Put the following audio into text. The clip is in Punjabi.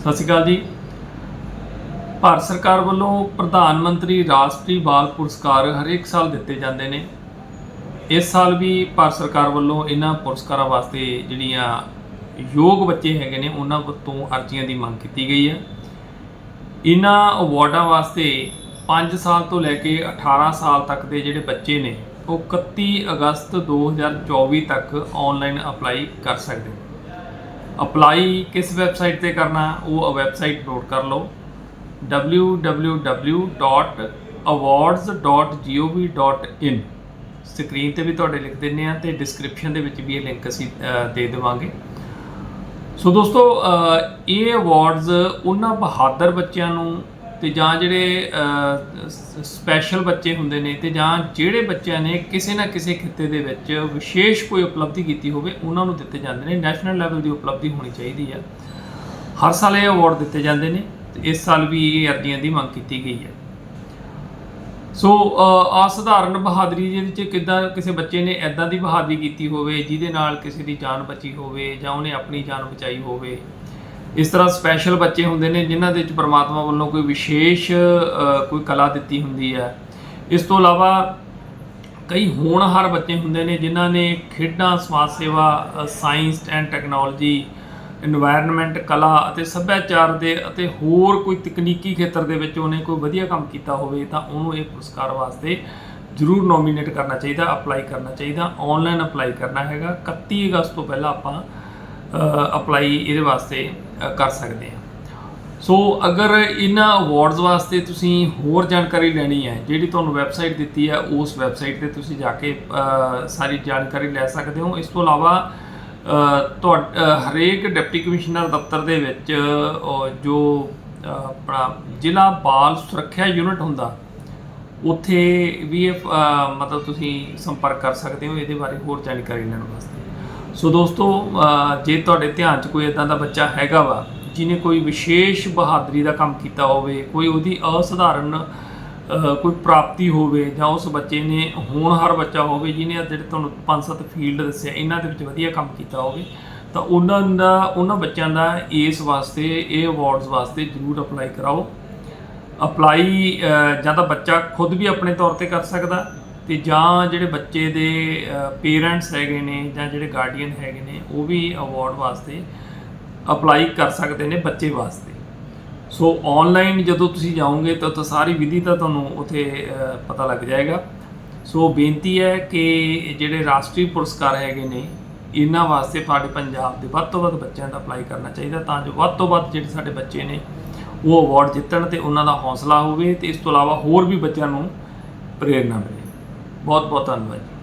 ਸਤਿ ਸ਼੍ਰੀ ਅਕਾਲ ਜੀ। ਭਾਰਤ ਸਰਕਾਰ ਵੱਲੋਂ ਪ੍ਰਧਾਨ ਮੰਤਰੀ ਰਾਸ਼ਟਰੀ ਬਾਲ ਪੁਰਸਕਾਰ ਹਰੇਕ ਸਾਲ ਦਿੱਤੇ ਜਾਂਦੇ ਨੇ। ਇਸ ਸਾਲ ਵੀ ਭਾਰਤ ਸਰਕਾਰ ਵੱਲੋਂ ਇਹਨਾਂ ਪੁਰਸਕਾਰਾਂ ਵਾਸਤੇ ਜਿਹੜੀਆਂ ਯੋਗ ਬੱਚੇ ਹੈਗੇ ਨੇ, ਉਹਨਾਂ ਤੋਂ ਅਰਜ਼ੀਆਂ ਦੀ ਮੰਗ ਕੀਤੀ ਗਈ ਹੈ। ਇਹਨਾਂ ਅਵਾਰਡਾਂ ਵਾਸਤੇ 5 ਸਾਲ ਤੋਂ ਲੈ ਕੇ 18 ਸਾਲ ਤੱਕ ਦੇ ਜਿਹੜੇ ਬੱਚੇ ਨੇ, ਉਹ 31 ਅਗਸਤ 2024 ਤੱਕ ਆਨਲਾਈਨ ਅਪਲਾਈ ਕਰ ਸਕਦੇ ਨੇ। ਅਪਲਾਈ ਕਿਸ ਵੈਬਸਾਈਟ ਤੇ ਕਰਨਾ ਉਹ ਵੈਬਸਾਈਟ ਨੋਟ ਕਰ ਲਓ। www.awards.gov.in ਸਕਰੀਨ ਤੇ ਵੀ ਤੁਹਾਡੇ ਲਿਖ ਦਿੰਨੇ ਆ ਤੇ ਡਿਸਕ੍ਰਿਪਸ਼ਨ ਦੇ ਵਿੱਚ ਵੀ ਇਹ ਲਿੰਕ ਅਸੀਂ ਦੇ ਦੇਵਾਂਗੇ। ਸੋ ਦੋਸਤੋ ਇਹ ਅਵਾਰਡਸ ਉਹਨਾਂ ਬਹਾਦਰ ਬੱਚਿਆਂ ਨੂੰ ਤੇ ਜਾਂ ਜਿਹੜੇ ਸਪੈਸ਼ਲ ਬੱਚੇ ਹੁੰਦੇ ਨੇ ਤੇ ਜਾਂ ਜਿਹੜੇ ਬੱਚਿਆਂ ਨੇ ਕਿਸੇ ਨਾ ਕਿਸੇ ਖਿੱਤੇ ਦੇ ਵਿੱਚ ਵਿਸ਼ੇਸ਼ ਕੋਈ ਉਪਲਬਧੀ ਕੀਤੀ ਹੋਵੇ ਉਹਨਾਂ ਨੂੰ ਦਿੱਤੇ ਜਾਂਦੇ ਨੇ ਨੈਸ਼ਨਲ ਲੈਵਲ ਦੀ ਉਪਲਬਧੀ ਹੋਣੀ ਚਾਹੀਦੀ ਹੈ ਹਰ ਸਾਲ ਇਹ ਅਵਾਰਡ ਦਿੱਤੇ ਜਾਂਦੇ ਨੇ ਤੇ ਇਸ ਸਾਲ ਵੀ ਇਹ ਅਰਜ਼ੀਆਂ ਦੀ ਮੰਗ ਕੀਤੀ ਗਈ ਹੈ ਸੋ ਅ, ਅਸਾਧਾਰਨ ਬਹਾਦਰੀ ਜਿਹਦੇ ਚ ਕਿਦਾਂ ਕਿਸੇ ਬੱਚੇ ਨੇ ਐਦਾਂ ਦੀ ਬਹਾਦਰੀ ਕੀਤੀ ਹੋਵੇ ਜਿਹਦੇ ਨਾਲ ਕਿਸੇ ਦੀ ਜਾਨ ਬਚੀ ਹੋਵੇ ਜਾਂ ਉਹਨੇ ਆਪਣੀ ਜਾਨ ਬਚਾਈ ਹੋਵੇ ਇਸ ਤਰ੍ਹਾਂ ਸਪੈਸ਼ਲ ਬੱਚੇ ਹੁੰਦੇ ਨੇ ਜਿਨ੍ਹਾਂ ਦੇ ਵਿੱਚ ਪਰਮਾਤਮਾ ਵੱਲੋਂ ਕੋਈ ਵਿਸ਼ੇਸ਼ ਕੋਈ ਕਲਾ ਦਿੱਤੀ ਹੁੰਦੀ ਹੈ। ਇਸ ਤੋਂ ਇਲਾਵਾ ਕਈ ਹੋਣਹਾਰ ਬੱਚੇ ਹੁੰਦੇ ਨੇ ਜਿਨ੍ਹਾਂ ਨੇ ਖੇਡਾਂ, ਸਮਾਜ ਸੇਵਾ ਸਾਇੰਸ ਐਂਡ ਟੈਕਨੋਲੋਜੀ এনवायरमेंट ਕਲਾ ਅਤੇ ਸੱਭਿਆਚਾਰ ਦੇ ਅਤੇ ਹੋਰ ਕੋਈ ਤਕਨੀਕੀ ਖੇਤਰ ਦੇ ਵਿੱਚ ਉਹਨੇ ਕੋਈ ਵਧੀਆ ਕੰਮ ਕੀਤਾ ਹੋਵੇ ਤਾਂ ਉਹਨੂੰ ਇਹ ਪੁਰਸਕਾਰ ਵਾਸਤੇ ਜ਼ਰੂਰ ਨੋਮੀਨੇਟ ਕਰਨਾ ਚਾਹੀਦਾ ਅਪਲਾਈ ਕਰਨਾ ਚਾਹੀਦਾ ਆਨਲਾਈਨ ਅਪਲਾਈ ਕਰਨਾ ਹੈਗਾ। 31 ਅਗਸਤ ਤੋਂ ਪਹਿਲਾਂ ਆਪਾਂ ਅਪਲਾਈ ਇਹਦੇ ਵਾਸਤੇ ਕਰ ਸਕਦੇ ਹਾਂ ਸੋ ਅਗਰ ਇਹਨਾਂ ਅਵਾਰਡਸ ਵਾਸਤੇ ਤੁਸੀਂ ਹੋਰ ਜਾਣਕਾਰੀ ਲੈਣੀ ਹੈ ਜਿਹੜੀ ਤੁਹਾਨੂੰ ਵੈਬਸਾਈਟ ਦਿੱਤੀ ਹੈ ਉਸ ਵੈਬਸਾਈਟ ਤੇ ਤੁਸੀਂ ਜਾ ਕੇ ਸਾਰੀ ਜਾਣਕਾਰੀ ਲੈ ਸਕਦੇ ਹੋ। ਇਸ ਤੋਂ ਇਲਾਵਾ ਅ, ਹਰੇਕ ਡਿਪਟੀ ਕਮਿਸ਼ਨਰ ਦਫ਼ਤਰ ਦੇ ਵਿੱਚ ਜੋ ਆਪਣਾ ਜ਼ਿਲ੍ਹਾ ਬਾਲ ਸੁਰੱਖਿਆ ਯੂਨਿਟ ਹੁੰਦਾ ਉੱਥੇ ਵੀ ਇਹ ਮਤਲਬ ਤੁਸੀਂ ਸੰਪਰਕ ਕਰ ਸਕਦੇ ਹੋ। ਇਹਦੇ ਬਾਰੇ ਹੋਰ ਜਾਣਕਾਰੀ ਲੈਣ ਵਾਸਤੇ। ਸੋ ਦੋਸਤੋ ਜੇ ਤੁਹਾਡੇ ਧਿਆਨ 'ਚ ਕੋਈ ਇਦਾਂ ਦਾ ਬੱਚਾ ਹੈਗਾ ਵਾ, ਜਿਹਨੇ ਕੋਈ ਵਿਸ਼ੇਸ਼ ਬਹਾਦਰੀ ਦਾ ਕੰਮ ਕੀਤਾ ਹੋਵੇ, ਕੋਈ ਉਹਦੀ ਅਸਧਾਰਨ ਕੋਈ ਪ੍ਰਾਪਤੀ ਹੋਵੇ, ਜਾਂ ਉਸ ਬੱਚੇ ਨੇ ਹੋਣਹਾਰ ਬੱਚਾ ਹੋਵੇ, ਜਿਹਨੇ ਜਿਹੜੇ ਤੁਹਾਨੂੰ ਪੰਜ ਸੱਤ ਫੀਲਡ ਦੱਸਿਆ, ਇਹਨਾਂ ਦੇ ਵਿੱਚ ਵਧੀਆ ਕੰਮ ਕੀਤਾ ਹੋਵੇ, ਤਾਂ ਉਹਨਾਂ ਦਾ, ਉਹਨਾਂ ਬੱਚਿਆਂ ਦਾ ਇਸ ਵਾਸਤੇ, ਇਹ ਅਵਾਰਡਸ ਵਾਸਤੇ ਜ਼ਰੂਰ ਅਪਲਾਈ ਕਰਾਓ। ਅਪਲਾਈ ਜਾਂ ਤਾਂ ਬੱਚਾ ਖੁਦ ਵੀ ਆਪਣੇ ਤੌਰ ਤੇ ਕਰ ਸਕਦਾ ਤੇ ਜਾਂ ਜਿਹੜੇ ਬੱਚੇ ਦੇ ਪੇਰੈਂਟਸ ਹੈਗੇ ਨੇ ਜਾਂ ਜਿਹੜੇ ਗਾਰਡੀਅਨ ਹੈਗੇ ਨੇ, ਉਹ ਵੀ ਅਵਾਰਡ ਵਾਸਤੇ ਅਪਲਾਈ ਕਰ ਸਕਦੇ ਨੇ ਬੱਚੇ ਵਾਸਤੇ। ਸੋ ਆਨਲਾਈਨ ਜਦੋਂ ਤੁਸੀਂ ਜਾਓਗੇ ਤਾਂ ਤਾਂ ਸਾਰੀ ਵਿਧੀ ਤਾਂ ਤੁਹਾਨੂੰ ਉਥੇ ਪਤਾ ਲੱਗ ਜਾਏਗਾ। ਸੋ ਬੇਨਤੀ ਹੈ ਕਿ ਜਿਹੜੇ ਰਾਸ਼ਟਰੀ ਪੁਰਸਕਾਰ ਹੈਗੇ ਨੇ, ਇਹਨਾਂ ਵਾਸਤੇ ਸਾਡੇ ਪੰਜਾਬ ਦੇ ਵੱਧ ਤੋਂ ਵੱਧ ਬੱਚਿਆਂ ਦਾ ਅਪਲਾਈ ਕਰਨਾ ਚਾਹੀਦਾ ਤਾਂ ਜੋ ਵੱਧ ਤੋਂ ਵੱਧ ਜਿਹੜੇ ਸਾਡੇ ਬੱਚੇ ਨੇ, ਉਹ ਅਵਾਰਡ ਜਿੱਤਣ ਤੇ ਉਹਨਾਂ ਦਾ ਹੌਸਲਾ ਹੋਵੇ ਤੇ ਇਸ ਤੋਂ ਇਲਾਵਾ ਹੋਰ ਵੀ ਬੱਚਿਆਂ ਨੂੰ ਪ੍ਰੇਰਨਾ ਮਿਲੇ। ਬਹੁਤ ਬਹੁਤ ਧੰਨਵਾਦ ਜੀ।